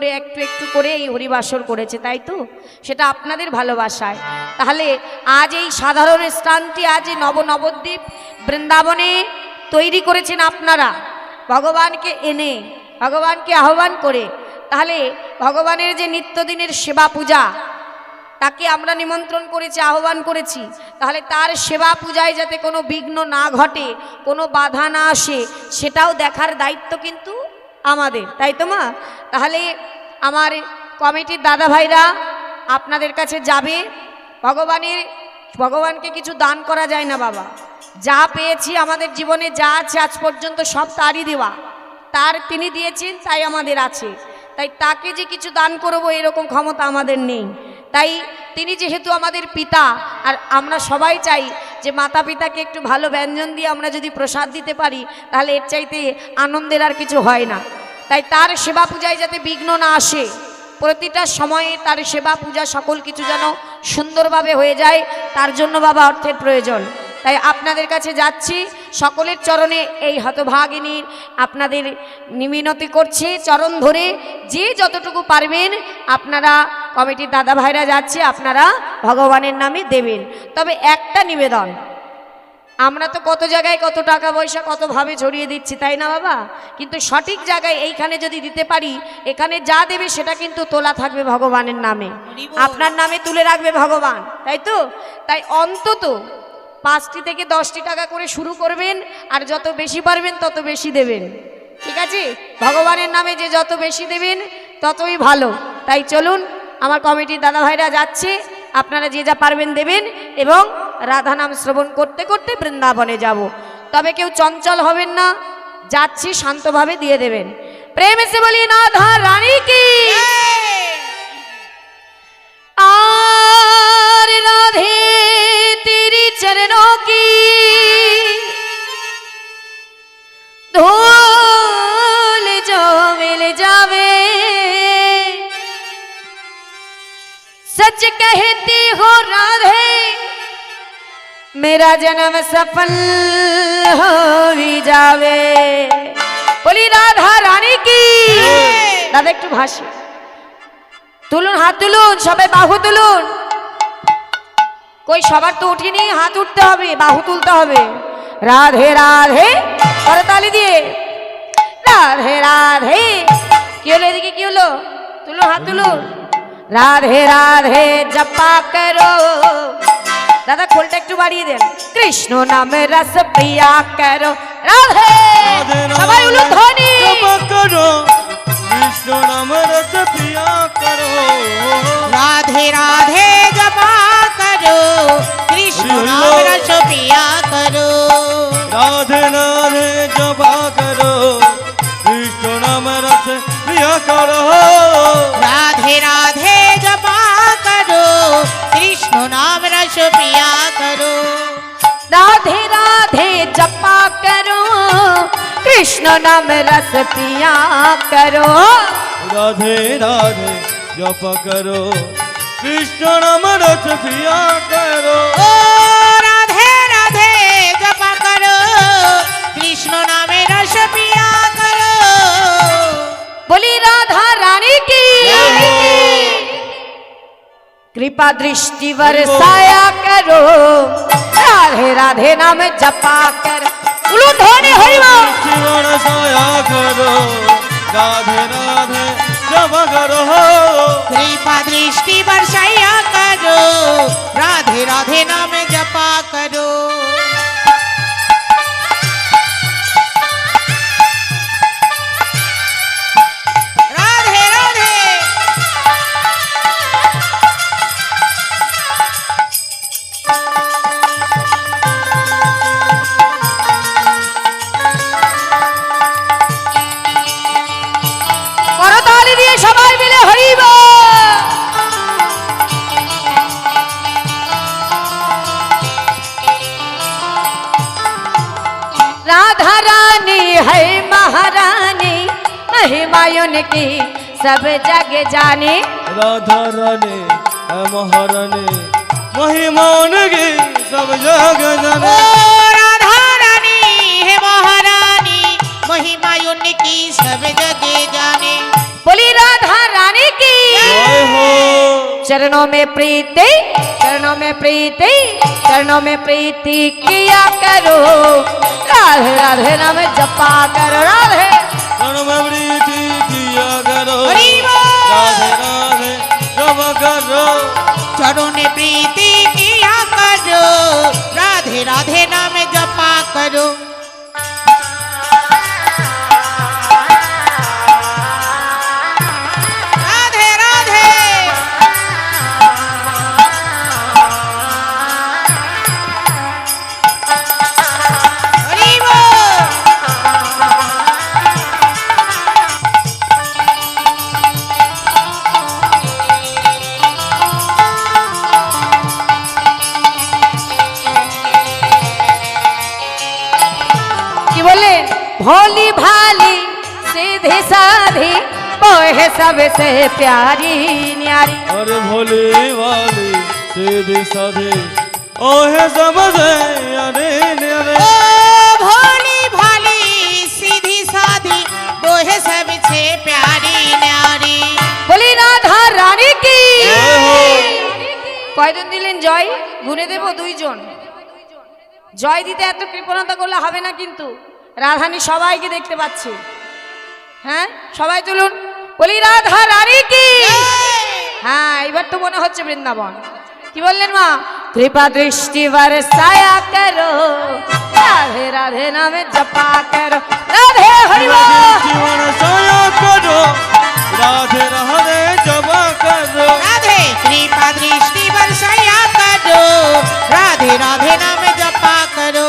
করে একটু একটু করে এই হরিবাসর করেছে, তাই তো? সেটা আপনাদের ভালোবাসায়। তাহলে আজ এই সাধারণ স্থানটি, আজ নব নবদ্বীপ বৃন্দাবনে তৈরি করেছেন আপনারা। ভগবানকে এনে, ভগবানকে আহ্বান করে। তাহলে ভগবানের যে নিত্যদিনের সেবা পূজা তাকে আমরা নিমন্ত্রণ করেছি, আহ্বান করেছি। তাহলে তার সেবা পূজায় যাতে কোনো বিঘ্ন না ঘটে, কোনো বাধা না আসে, সেটাও দেখার দায়িত্ব কিন্তু আমাদের, তাই তো মা? তাহলে আমার কমিটির দাদা ভাইরা আপনাদের কাছে যাবে? ভগবানের, ভগবানকে কিছু দান করা যায় না বাবা। যা পেয়েছি আমাদের জীবনে, যা আছে আজ পর্যন্ত সব তারই দেওয়া। তার তিনি দিয়েছেন, তাই আমাদের আছে। তাই তাকে যে কিছু দান করব, এরকম ক্ষমতা আমাদের নেই। তাই তিনি যেহেতু আমাদের পিতা, আর আমরা সবাই চাই যে মাতা পিতাকে একটু ভালো ব্যঞ্জন দিয়ে আমরা যদি প্রসাদ দিতে পারি, তাহলে এর চাইতে আনন্দের আর কিছু হয় না। তাই তার সেবা পূজায় যাতে বিঘ্ন না আসে, প্রতিটা সময়ে তার সেবা পূজা সকল কিছু যেন সুন্দরভাবে হয়ে যায়, তার জন্য বাবা অর্থের প্রয়োজন। তাই আপনাদের কাছে যাচ্ছি সকলের চরণে এই হতভাগিনীর আপনাদের নিমিনতি করছে চরণ ধরে যে যতটুকু পারবেন আপনারা কমিটির দাদা ভাইরা যাচ্ছে আপনারা ভগবানের নামে দেবেন। তবে একটা নিবেদন আমরা তো কত জায়গায় কত টাকা পয়সা কতভাবে ছড়িয়ে দিচ্ছি তাই না বাবা? কিন্তু সঠিক জায়গায় এইখানে যদি দিতে পারি এখানে যা দেবে সেটা কিন্তু তোলা থাকবে ভগবানের নামে। আপনার নামে তুলে রাখবে ভগবান তাই তো? তাই অন্তত পাঁচটি থেকে দশটি টাকা করে শুরু করবেন, আর যত বেশি পারবেন তত বেশি দেবেন। ঠিক আছে? ভগবানের নামে যে যত বেশি দেবেন, ততই ভালো। তাই চলুন, আমার কমিটির দাদা ভাইরা যাচ্ছে, আপনারা যে যা পারবেন দেবেন, এবং রাধা নাম শ্রবণ করতে করতে বৃন্দাবনে যাব। তবে কেউ চঞ্চল হবেন না, যাচ্ছি শান্তভাবে দিয়ে দেবেন। প্রেম এসে বলি নাধা রানী কি? सच कहती हो राधे मेरा जन्म सफल हो ही जावे বলি রাধা রানী কি দাদা একটু ভাসি তুলুন হাত তুলুন সবাই বাহু তুলুন কই সবার তো উঠিনি হাত উঠতে হবে বাহু তুলতে হবে রাধে রাধে করতালি দিয়ে রাধে রাধে কি হলো এদিকে কি হলো তুলো হাত তুলুন রাধে রাধে জপা করো। দাদা খোলটা একটু বাড়িয়ে দেন। কৃষ্ণ নামে রস প্রিয়া করো। রাধে সবাই উলুধ্বনি। করো। কৃষ্ণ নামে রস প্রিয়া করো। রাধে রাধে জপা করো। কৃষ্ণ নাম রস প্রিয়া করো। রাধে রাধে জপা করো। কৃষ্ণ নাম রস প্রিয়া করো। कृष्ण नाम रस पिया करो। राधे राधे जप करो। कृष्ण नाम रस पिया करो। ओ राधे राधे जप करो। कृष्ण नाम रस पिया करो। बोली राधा रानी की। कृपा दृष्टि बरसाया करो। राधे राधे नाम जपा करो। चलो धोने करो राधे राधे जब अगर कृपा दृष्टि बरसाया करो राधे राधे नाम जपा करो। है महारानी महिमायन की सब जग जाने। राधा रानी है महारानी महिमान की सब जग जाने। राधा रानी है महारानी महिमायन की सब जग जाने। बोली राधा रानी की। जय हो। चरणों में प्रीति चरणों में प्रीति चरणों में प्रीति किया करो। राधे राधे नाम जपा करो राधे। चरणों में प्रीति किया करो। राधे राधे जपा करो। चरणों में प्रीति किया करो। राधे राधे नाम जपा करो। सबसे प्यारी न्यारी अरे भोले वाले सीधे साधे ओहे समझे अरे अरे ओ भोली भाली सीधी साधी बोहे सबसे प्यारी न्यारी বলি রাধা রানী কি জয় হো। কয়জন দিলেন জয় গুনে দেব দুইজন জয় দিতে এত কৃপণতা করলে হবে না কিন্তু রাধানী সবাইকে দেখতে পাচ্ছে হ্যাঁ সবাই তুলুন বলি রাধা রানী কি? হ্যাঁ এবার তো মনে হচ্ছে বৃন্দাবন। কি বললেন মা? কৃপা দৃষ্টি বরসায়া করো রাধে রাধে নামে জপা করো রাধে হরি বরসায়া করো রাধে রাধে জপা করো। রাধে কৃপা দৃষ্টি বরসায়া করো রাধে রাধে নামে জপা করো।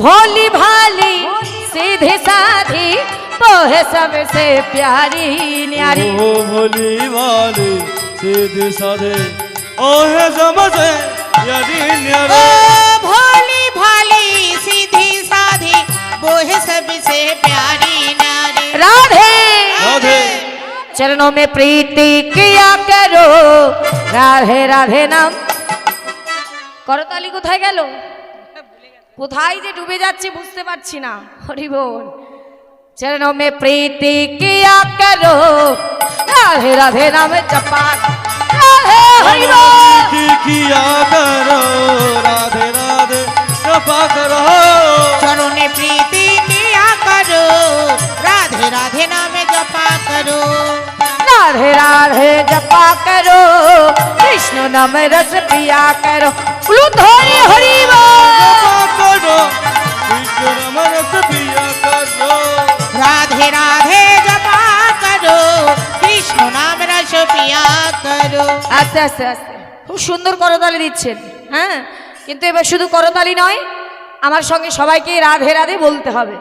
भोली भाली सीधी साधी पोहे सबसे प्यारी न्यारी ओ भोली वाले सीधे साधे ओहे समझे यदि ओ न्यारे भोली भाली सीधी साधी बोहे सबसे प्यारी नारी राधे राधे चरणों में प्रीति किया करो राधे राधे नाम করতালি কোথায় গেল কোথায় যে ডুবে যাচ্ছে বুঝতে পারছি না। হরি বোন চরণ মে প্রীতি কিয়া করো রাধে রাধে নামে চপাত রাধে হরি বোন কিয়া করো রাধে রাধে জপা করো চরণ মে প্রীতি কিয়া করো রাধে রাধে নামে চপা করো রাধে রাধে চপা করো কৃষ্ণ নামে রস পিয়া করো ফুল ধরি হরি राधे राधे जपा करो कृष्ण नाम रस पिया करो আস্তে আস্তে আস্তে খুব সুন্দর করতালি দিচ্ছেন হ্যাঁ কিন্তু এবার শুধু করতালি নয় আমার সঙ্গে সবাইকে রাধে রাধে বলতে হবে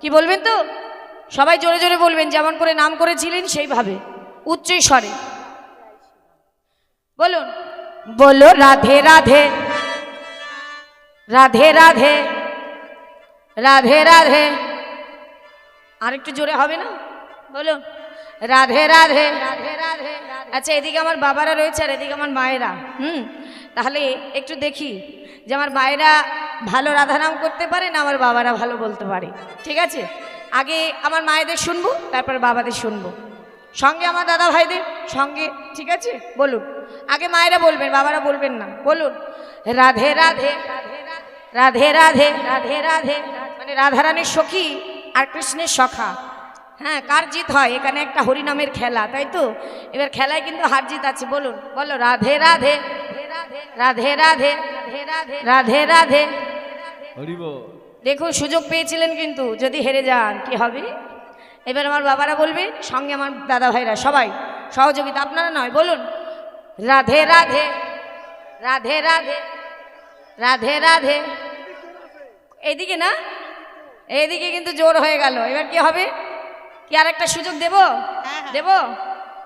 কি বলবেন তো সবাই জোরে জোরে বলবেন যেমন করে নাম করেছিলেন সেইভাবে উচ্চ স্বরে বলুন বলো রাধে রাধে রাধে রাধে রাধে রাধে। আর একটু জোরে হবে না? বলুন রাধে রাধে। রাধে রাধে আচ্ছা এদিকে আমার বাবারা রয়েছে আর এদিকে আমার মায়েরা। হুম? তাহলে একটু দেখি যে আমার মায়েরা ভালো রাধানাম করতে পারে না আমার বাবারা ভালো বলতে পারে। ঠিক আছে? আগে আমার মায়েদের শুনব, তারপর বাবাদের শুনব। সঙ্গে আমার দাদা ভাইদের সঙ্গে, ঠিক আছে? বলুন। আগে মায়েরা বলবেন, বাবারা বলবেন না। বলুন। রাধে রাধে রাধে। রাধে রাধে। রাধে রাধে। মানে রাধারানীর সখী আর কৃষ্ণের সখা। হ্যাঁ কার জিত হয়? এখানে একটা হরিনামের খেলা তাই তো? এবার খেলায় কিন্তু হার জিত আছে বলুন। বলো রাধে রাধে। রাধে রাধে। রাধে রাধে। হরিব। দেখুন সুযোগ পেয়েছিলেন কিন্তু যদি হেরে যান কি হবে? এবার আমার বাবারা বলবে সঙ্গে আমার দাদা ভাইরা সবাই সহযোগিতা আপনারা নয় বলুন। রাধে রাধে। রাধে রাধে। রাধে রাধে। এইদিকে না? এইদিকে কিন্তু জোর হয়ে গেল। এবার কি হবে? কি আর একটা সুযোগ দেব? দেব?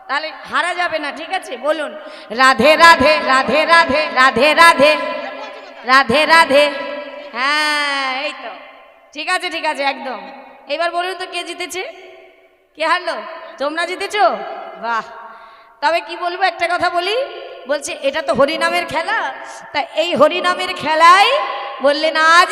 তাহলে হারা যাবে না ঠিক আছে? বলুন। রাধে রাধে রাধে রাধে রাধে রাধে। রাধে রাধে। হ্যাঁ এই তো। ঠিক আছে ঠিক আছে একদম। এবার বলুন তো কে জিতেছে? কে হারলো? তোমরা জিতেছ? বাহ। তবে কি বলব একটা কথা বলি। বলছে এটা তো হরিনামের খেলা। তা এই হরিনামের খেলায় বললেন আজ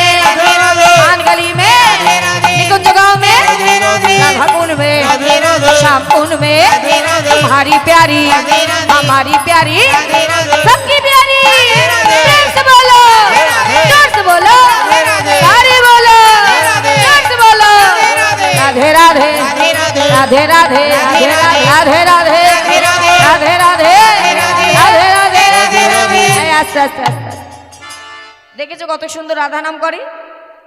में राधे राधे। श्याम कुंड में राधे राधे। तुम्हारी प्यारी राधे राधे। हमारी प्यारी राधे राधे। सबकी प्यारी राधे। प्रेम से बोलो राधे। जोर से बोलो राधे राधे। सारे बोलो राधे। जोर से बोलो राधे राधे। राधे राधे राधे राधे। राधे राधे राधे राधे राधे राधे। राधे राधे राधे। राधे রাধে রাধে রাধে। এই আস্তে আস্তে আস্তে আস্তে। দেখেছো কত সুন্দর রাধা নাম করে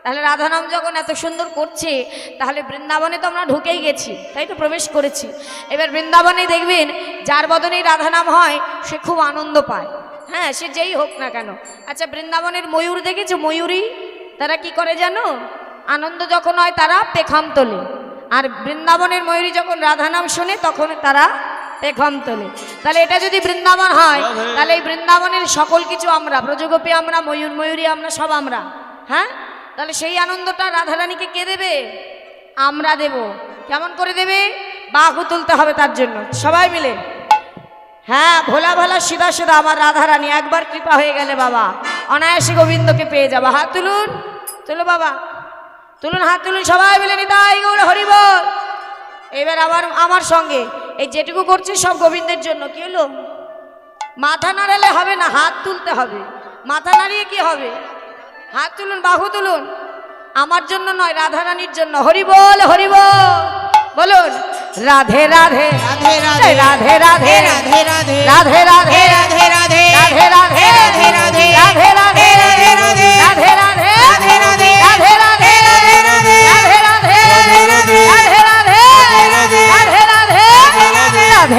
তাহলে রাধা নাম যখন এত সুন্দর করছে তাহলে বৃন্দাবনে তো আমরা ঢুকেই গেছি তাই তো প্রবেশ করেছি। এবার বৃন্দাবনে দেখবেন যার বদনেই রাধানাম হয় সে খুব আনন্দ পায়। হ্যাঁ সে যেই হোক না কেন। আচ্ছা বৃন্দাবনের ময়ূর দেখেছ? ময়ূরী তারা কি করে জানো? আনন্দ যখন হয় তারা পেখাম তোলে। আর বৃন্দাবনের ময়ূরী যখন রাধানাম শোনে তখন তারা পেখম তোলে। তাহলে এটা যদি বৃন্দাবন হয় তাহলে এই বৃন্দাবনের সকল কিছু আমরা ব্রজগোপী আমরা ময়ূর ময়ূরী আমরা সব আমরা। হ্যাঁ? তাহলে সেই আনন্দটা রাধারানীকে কে দেবে? আমরা দেব। কেমন করে দেবে? বাহু তুলতে হবে তার জন্য। সবাই মিলে। হ্যাঁ ভোলা ভোলা সিধা সিধা আমার রাধারানী, একবার কৃপা হয়ে গেলে বাবা। অনায়াসে গোবিন্দকে পেয়ে যাবা। হাত তুলুন। তুলো বাবা। তুলুন, হাত তুলুন, সবাই মিলে নিতাই গৌর হরিবল। এবার আবার আমার সঙ্গে। এই যেটুকু করছি সব গোবিন্দের জন্য। কি হলো? মাথা নাড়ালে হবে না, হাত তুলতে হবে। মাথা নাড়িয়ে কি হবে? হাত তুলুন বাহু তুলুন আমার জন্য নয় রাধা রানীর জন্য হরিবল হরিবল বলুন রাধে রাধে রাধে রাধে। রাধে রাধে রাধে রাধে। রাধে রাধে রাধে রাধে। রাধে রাধে রাধে রাধে। রাধে রাধে রাধে রাধে। রাধে রাধে রাধে রাধে। রাধে রাধে রাধে রাধে। রাধে রাধে রাধে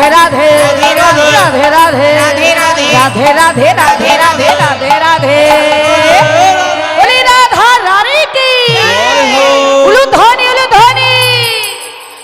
রাধে। রাধে রাধে রাধে। রাধে রাধে রাধে রাধে রাধে রাধে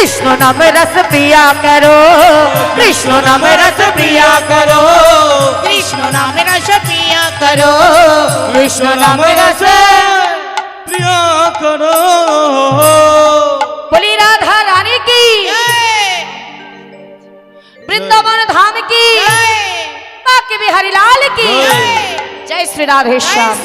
कृष्ण नाम रस पिया करो। कृष्ण नाम रस पिया करो। कृष्ण नाम रस पिया करो। कृष्ण नाम रस प्रिया करो। बोली राधा रानी की। वृंदावन धाम की। बाकी बिहारी लाल की। जय। श्री राधेश्याम।